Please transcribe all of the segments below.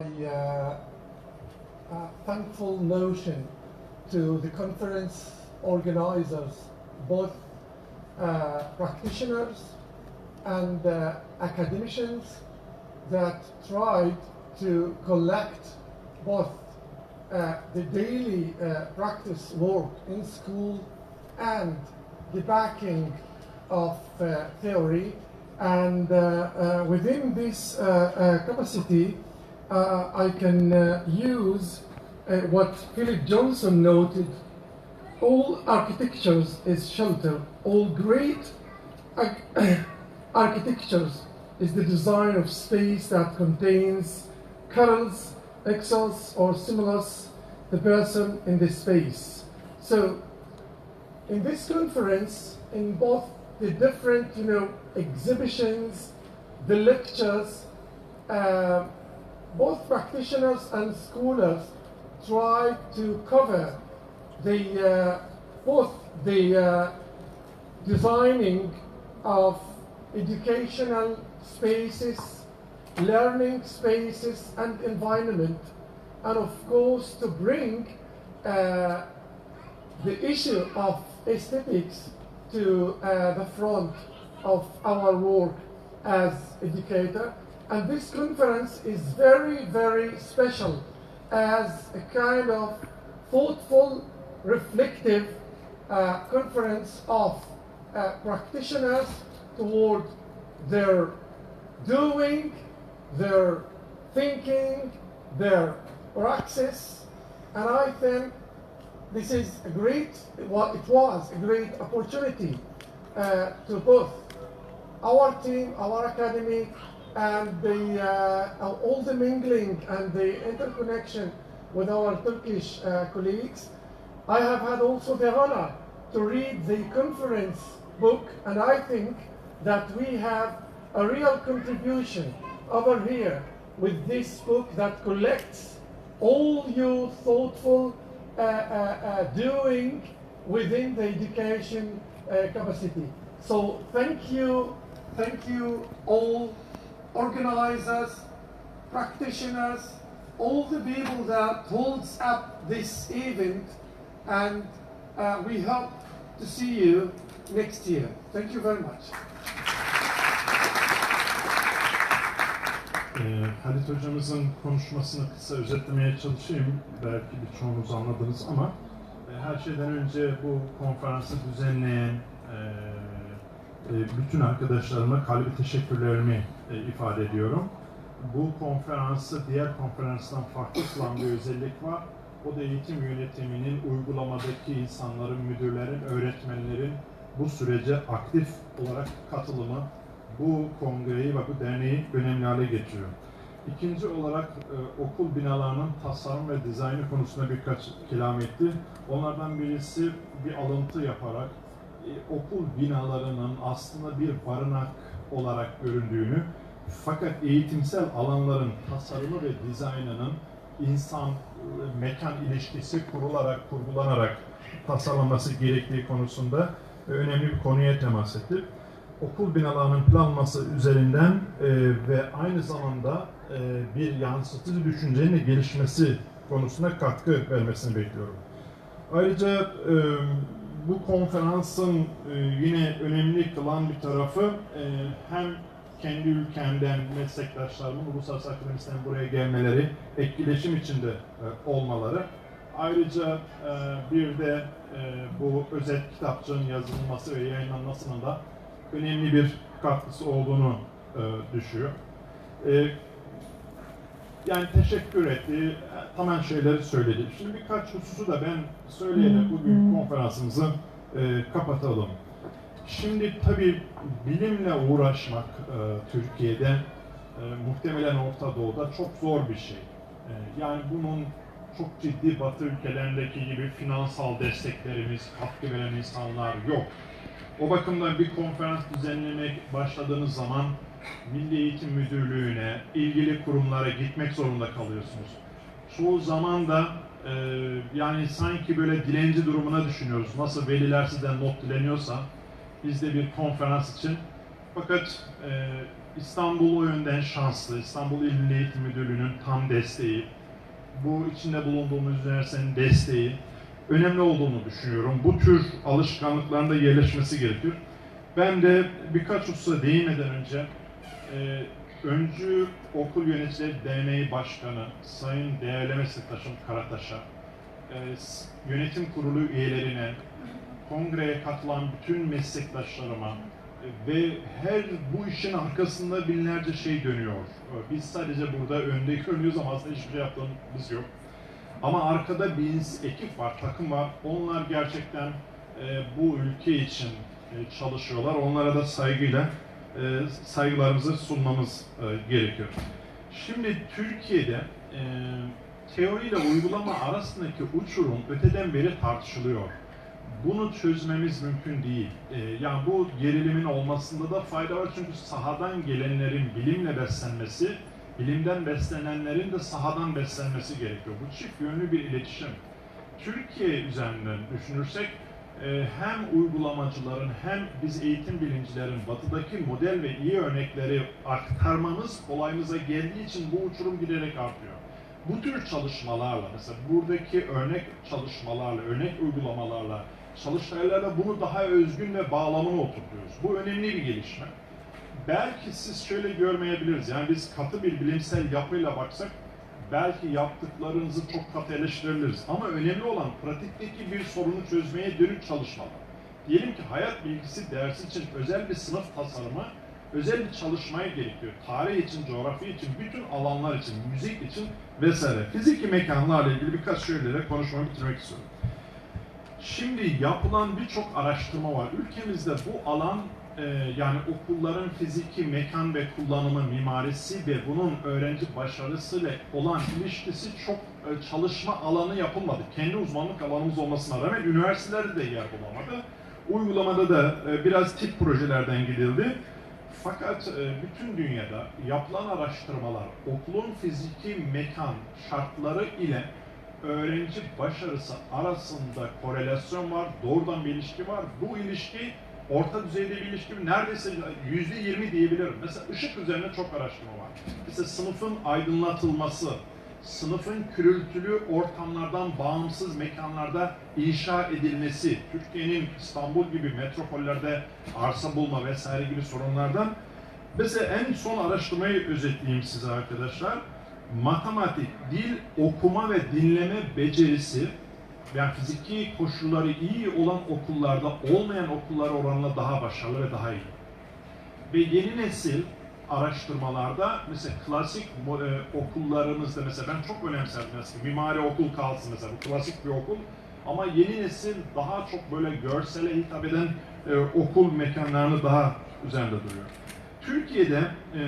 a, uh, thankful notion to the conference organizers, both uh, practitioners and uh, academicians that tried to collect both uh, the daily uh, practice work in school and the backing of uh, theory. And within this capacity, uh, I can uh, use uh, what Philip Johnson noted all architectures is shelter, all great arch- architectures is the design of space that contains kernels, excels, or stimulus the person in this space. So, in this conference, in both the different, you know, exhibitions, the lectures, uh, both practitioners and scholars try to cover the uh, both the uh, designing of educational spaces, learning spaces, and environment, and of course to bring uh, the issue of aesthetics to uh, the front of our work as educator. And this conference is very, very special as a kind of thoughtful, reflective uh, conference of uh, practitioners toward their doing, their thinking, their praxis, and I think this is a great, well, it was a great opportunity uh, to both our team, our academy, and the, uh, all the mingling and the interconnection with our Turkish uh, colleagues. I have had also the honor to read the conference book, and I think that we have a real contribution over here with this book that collects all your thoughtful uh, uh, uh, doing within the education uh, capacity. So thank you, thank you all organizers, practitioners, all the people that holds up this event and uh, we hope to see you next year. Thank you very much. Ee, Halit hocamızın konuşmasını kısa özetlemeye çalışayım. Belki birçoğunuz anladınız ama e, her şeyden önce bu konferansı düzenleyen bütün arkadaşlarıma kalbi teşekkürlerimi e, ifade ediyorum. Bu konferansı diğer konferanstan farklı kılan bir özellik var. O da eğitim yönetiminin uygulamadaki insanların, müdürlerin, öğretmenlerin bu sürece aktif olarak katılımı bu kongreyi ve bu derneği önemli hale getiriyor. İkinci olarak e, okul binalarının tasarım ve dizaynı konusunda birkaç kelam etti. Onlardan birisi bir alıntı yaparak e, okul binalarının aslında bir barınak olarak göründüğünü fakat eğitimsel alanların tasarımı ve dizaynının insan e, mekan ilişkisi kurularak, kurgulanarak tasarlanması gerektiği konusunda e, önemli bir konuya temas etti okul binalarının planlaması üzerinden e, ve aynı zamanda e, bir yansıtıcı düşüncenin gelişmesi konusunda katkı vermesini bekliyorum. Ayrıca e, bu konferansın e, yine önemli kılan bir tarafı e, hem kendi ülkemden meslektaşlarımın, uluslararası akademisyen buraya gelmeleri, etkileşim içinde e, olmaları. Ayrıca e, bir de e, bu özet kitapçığın yazılması ve yayınlanmasının da önemli bir katkısı olduğunu e, düşüyor. E, yani teşekkür etti, tamam şeyleri söyledi. Şimdi birkaç hususu da ben söyleyerek bugün konferansımızı e, kapatalım. Şimdi tabii bilimle uğraşmak e, Türkiye'de e, muhtemelen Orta Doğu'da çok zor bir şey. E, yani bunun çok ciddi Batı ülkelerindeki gibi finansal desteklerimiz, katkı veren insanlar yok. O bakımdan bir konferans düzenlemek başladığınız zaman Milli Eğitim Müdürlüğü'ne, ilgili kurumlara gitmek zorunda kalıyorsunuz. Çoğu zaman da e, yani sanki böyle dilenci durumuna düşünüyoruz. Nasıl veliler sizden not dileniyorsa biz de bir konferans için. Fakat e, İstanbul o yönden şanslı. İstanbul İl Milli Eğitim Müdürlüğü'nün tam desteği, bu içinde bulunduğumuz üniversitenin desteği önemli olduğunu düşünüyorum. Bu tür alışkanlıkların da yerleşmesi gerekiyor. Ben de birkaç hususa değinmeden önce e, öncü okul yöneticileri derneği başkanı Sayın değerli meslektaşım Karataş'a, e, yönetim kurulu üyelerine, kongreye katılan bütün meslektaşlarıma e, ve her bu işin arkasında binlerce şey dönüyor. E, Biz sadece burada önde görünüyoruz ama aslında hiçbir şey yaptığımız yok. Ama arkada bir ekip var, takım var. Onlar gerçekten e, bu ülke için e, çalışıyorlar. Onlara da saygıyla e, saygılarımızı sunmamız e, gerekiyor. Şimdi Türkiye'de e, teori ile uygulama arasındaki uçurum öteden beri tartışılıyor. Bunu çözmemiz mümkün değil. E, yani bu gerilimin olmasında da fayda var çünkü sahadan gelenlerin bilimle beslenmesi, bilimden beslenenlerin de sahadan beslenmesi gerekiyor. Bu çift yönlü bir iletişim. Türkiye üzerinden düşünürsek hem uygulamacıların hem biz eğitim bilincilerin batıdaki model ve iyi örnekleri aktarmamız kolayımıza geldiği için bu uçurum giderek artıyor. Bu tür çalışmalarla, mesela buradaki örnek çalışmalarla, örnek uygulamalarla, çalıştaylarla bunu daha özgün ve bağlamını oturtuyoruz. Bu önemli bir gelişme. Belki siz şöyle görmeyebiliriz, yani biz katı bir bilimsel yapıyla baksak belki yaptıklarınızı çok katı eleştirebiliriz. Ama önemli olan pratikteki bir sorunu çözmeye dönük çalışmalar. Diyelim ki hayat bilgisi dersi için özel bir sınıf tasarımı, özel bir çalışmaya gerekiyor. Tarih için, coğrafya için, bütün alanlar için, müzik için vesaire. Fiziki mekanlarla ilgili birkaç şeyleri konuşmamı bitirmek istiyorum. Şimdi yapılan birçok araştırma var. Ülkemizde bu alan yani okulların fiziki mekan ve kullanımı mimarisi ve bunun öğrenci başarısıyla olan ilişkisi çok e, çalışma alanı yapılmadı. Kendi uzmanlık alanımız olmasına rağmen üniversitelerde de yer bulamadı. Uygulamada da e, biraz tip projelerden gidildi. Fakat e, bütün dünyada yapılan araştırmalar okulun fiziki mekan şartları ile öğrenci başarısı arasında korelasyon var, doğrudan bir ilişki var. Bu ilişki orta düzeyde bir ilişki neredeyse yüzde yirmi diyebilirim. Mesela ışık üzerine çok araştırma var. Mesela sınıfın aydınlatılması, sınıfın gürültülü ortamlardan bağımsız mekanlarda inşa edilmesi, Türkiye'nin İstanbul gibi metropollerde arsa bulma vesaire gibi sorunlardan. Mesela en son araştırmayı özetleyeyim size arkadaşlar. Matematik, dil, okuma ve dinleme becerisi yani fiziki koşulları iyi olan okullarda olmayan okullar oranla daha başarılı ve daha iyi. Ve yeni nesil araştırmalarda mesela klasik e, okullarımızda mesela ben çok önemserdim mesela mimari okul kalsın mesela bu klasik bir okul ama yeni nesil daha çok böyle görsele hitap eden e, okul mekanlarını daha üzerinde duruyor. Türkiye'de e,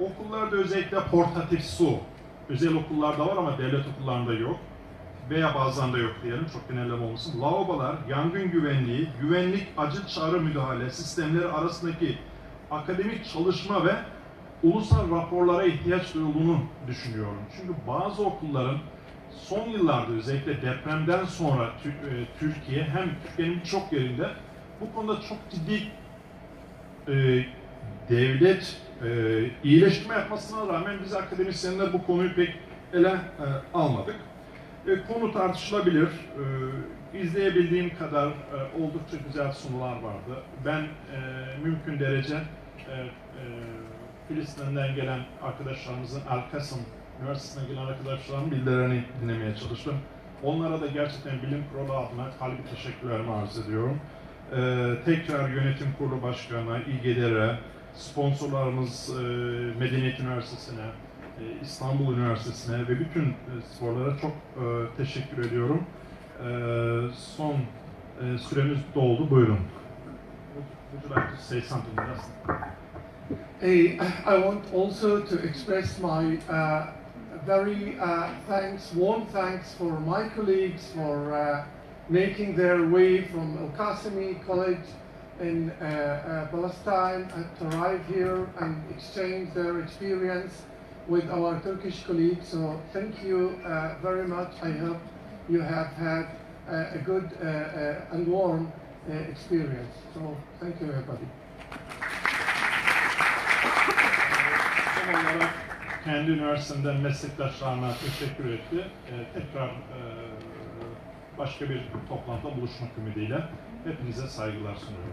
okullarda özellikle portatif su, özel okullarda var ama devlet okullarında yok veya bazen de yok diyelim, çok genelleme olmasın. Lavabolar, yangın güvenliği, güvenlik, acil çağrı müdahale sistemleri arasındaki akademik çalışma ve ulusal raporlara ihtiyaç duyulduğunu düşünüyorum. Çünkü bazı okulların son yıllarda özellikle depremden sonra e, Türkiye hem Türkiye'nin birçok yerinde bu konuda çok ciddi e, devlet e, iyileştirme yapmasına rağmen biz akademisyenler bu konuyu pek ele e, almadık. E, konu tartışılabilir. E, izleyebildiğim kadar e, oldukça güzel sunular vardı. Ben e, mümkün derece e, e, Filistin'den gelen arkadaşlarımızın El Kasım Üniversitesi'ne gelen arkadaşlarımın bildirilerini dinlemeye çalıştım. Onlara da gerçekten bilim kurulu adına kalbi teşekkürlerimi arz ediyorum. E, tekrar yönetim kurulu başkanına, İGDR'e, sponsorlarımız e, Medeniyet Üniversitesi'ne, İstanbul Üniversitesi'ne ve bütün sporlara çok teşekkür ediyorum. Son süremiz doldu. Buyurun. Would you like to say something? Yes. Hey, I want also to express my uh, very uh, thanks, warm thanks for my colleagues for uh, making their way from Al Qasimi College in uh, uh, Palestine to arrive here and exchange their experience with our Turkish colleagues. So thank you uh, very much. I hope you have had uh, a good uh, uh, and warm uh, experience. So thank you everybody. son olarak kendi üniversitemden meslektaşlarına teşekkür etti. Ee, tekrar e, başka bir toplantıda buluşmak ümidiyle hepinize saygılar sunuyorum.